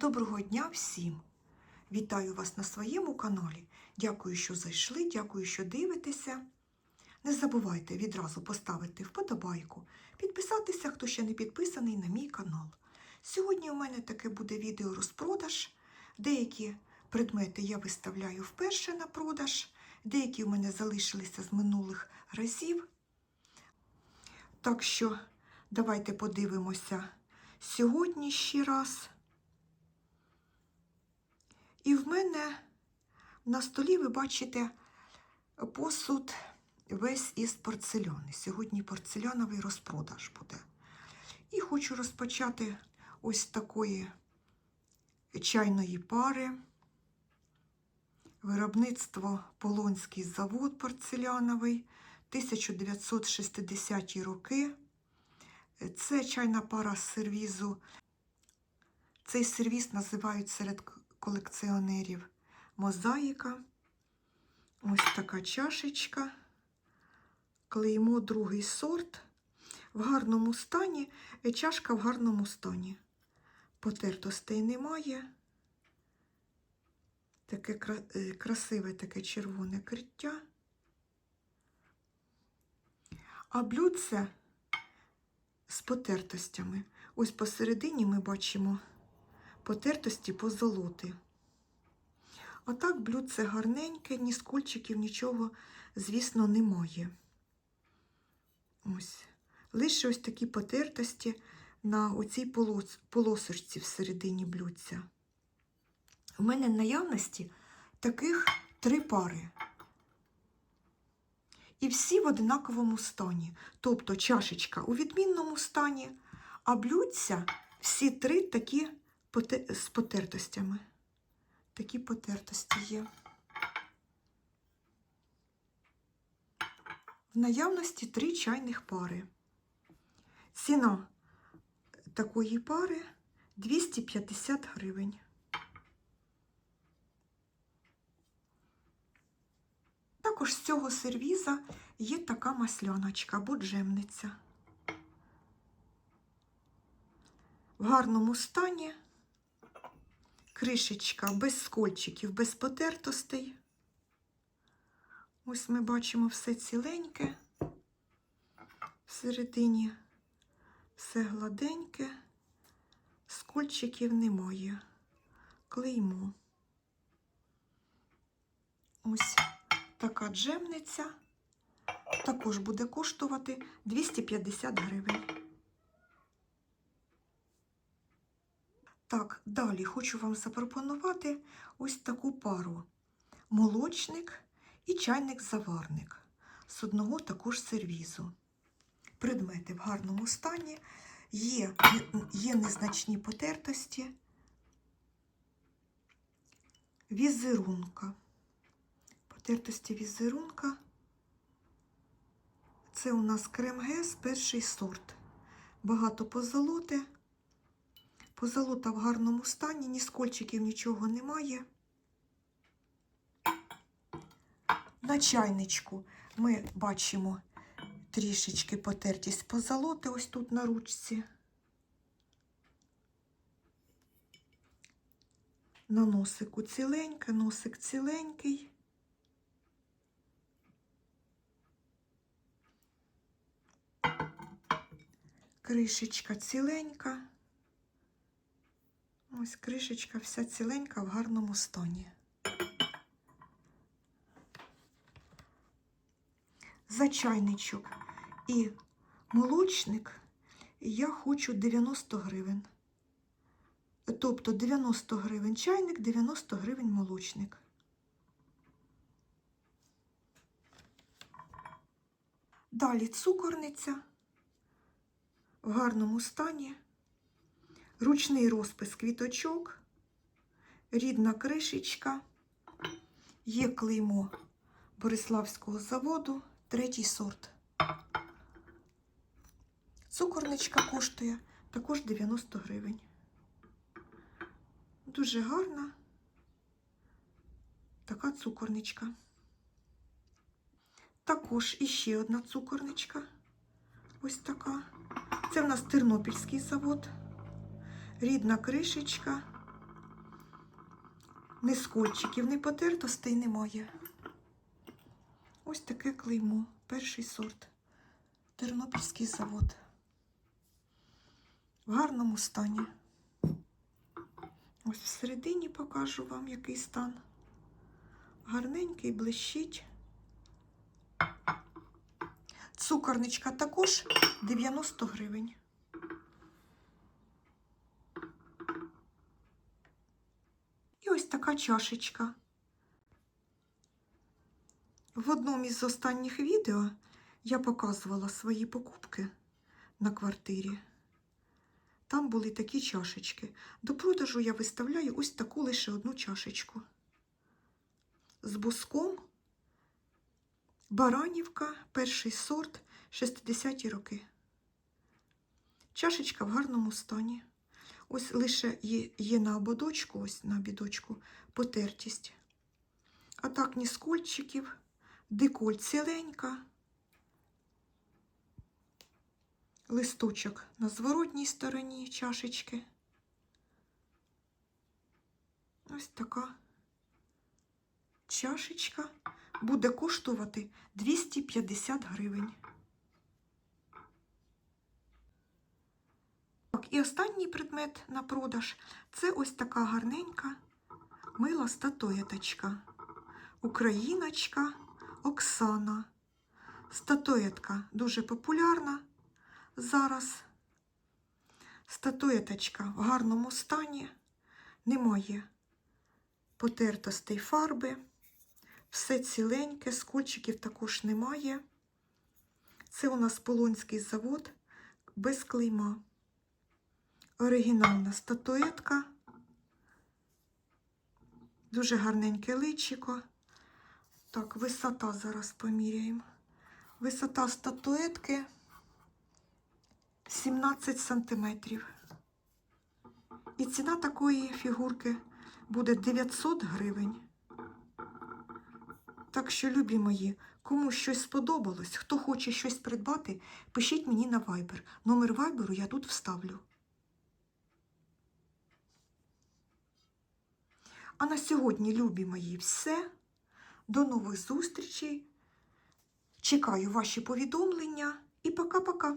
Доброго дня всім! Вітаю вас на своєму каналі. Дякую, що зайшли, дякую, що дивитеся. Не забувайте відразу поставити вподобайку, підписатися, хто ще не підписаний на мій канал. Сьогодні у мене таке буде відео розпродаж. Деякі предмети я виставляю вперше на продаж, деякі у мене залишилися з минулих разів. Так що давайте подивимося сьогодні ще раз. І в мене на столі ви бачите посуд весь із порцеляни. Сьогодні порцеляновий розпродаж буде. І хочу розпочати ось такої чайної пари. Виробництво Полонський завод порцеляновий 1960 роки. Це чайна пара з сервізу. Цей сервіз називають серед колекціонерів мозаїка. Ось така чашечка. Клеймо другий сорт. В гарному стані. Чашка в гарному стані. Потертостей немає. Таке красиве таке червоне криття. А блюдце з потертостями. Ось посередині ми бачимо потертості позолоти. А так блюдце гарненьке, ні скульчиків, нічого, звісно, немає. Ось. Лише ось такі потертості на оцій полос... полосочці всередині блюдця. У мене в наявності таких три пари. І всі в однаковому стані. Тобто чашечка у відмінному стані, а блюдця всі три такі з потертостями. Такі потертості є. В наявності три чайних пари. Ціна такої пари 250 гривень. Також з цього сервіза є така масляночка або джемниця. В гарному стані кришечка без скольчиків, без потертостей. Ось ми бачимо все ціленьке, всередині все гладеньке, скольчиків немає. Клеймо. Ось така джемниця також буде коштувати 250 гривень. Так, далі хочу вам запропонувати ось таку пару: молочник і чайник-заварник з одного також сервізу. Предмети в гарному стані, є, є незначні потертості, візерунка. Потертості візерунка. Це у нас крем-гес, перший сорт. Багато позолоти. Позолота в гарному стані, ні скольчиків, нічого немає. На чайничку ми бачимо трішечки потертість позолоти ось тут на ручці. На носику ціленьке, носик ціленький. Кришечка ціленька. Ось кришечка вся ціленька в гарному стані. За чайничок і молочник я хочу 90 гривень. Тобто 90 гривень чайник, 90 гривень молочник. Далі цукорниця в гарному стані ручний розпис квіточок, рідна кришечка, є клеймо Бориславського заводу, третій сорт. Цукорничка коштує також 90 гривень. Дуже гарна така цукорничка. Також іще одна цукорничка. Ось така. Це в нас Тернопільський завод рідна кришечка, Ні скольчиків, ні потертостей немає. Ось таке клеймо. Перший сорт. Тернопільський завод. В гарному стані. Ось всередині покажу вам, який стан. Гарненький, блищить. Цукорничка також 90 гривень. І ось така чашечка. В одному із останніх відео я показувала свої покупки на квартирі. Там були такі чашечки. До продажу я виставляю ось таку лише одну чашечку. З буском Баранівка, перший сорт, 60-ті роки. Чашечка в гарному стані. Ось лише є, на ободочку, ось на бідочку, потертість. А так ні скольчиків, деколь ціленька. Листочок на зворотній стороні чашечки. Ось така чашечка буде коштувати 250 гривень. І останній предмет на продаж це ось така гарненька мила статуеточка. Україночка Оксана. Статуетка дуже популярна зараз. Статуеточка в гарному стані, немає потертостей фарби, все ціленьке, скольчиків також немає. Це у нас Полонський завод без клейма. Оригінальна статуетка. Дуже гарненьке личико. Так, висота зараз поміряємо. Висота статуетки 17 сантиметрів. І ціна такої фігурки буде 900 гривень. Так що, любі мої, кому щось сподобалось, хто хоче щось придбати, пишіть мені на Viber. Номер Viber я тут вставлю. А на сьогодні, любі мої, все. До нових зустрічей. Чекаю ваші повідомлення і пока-пока.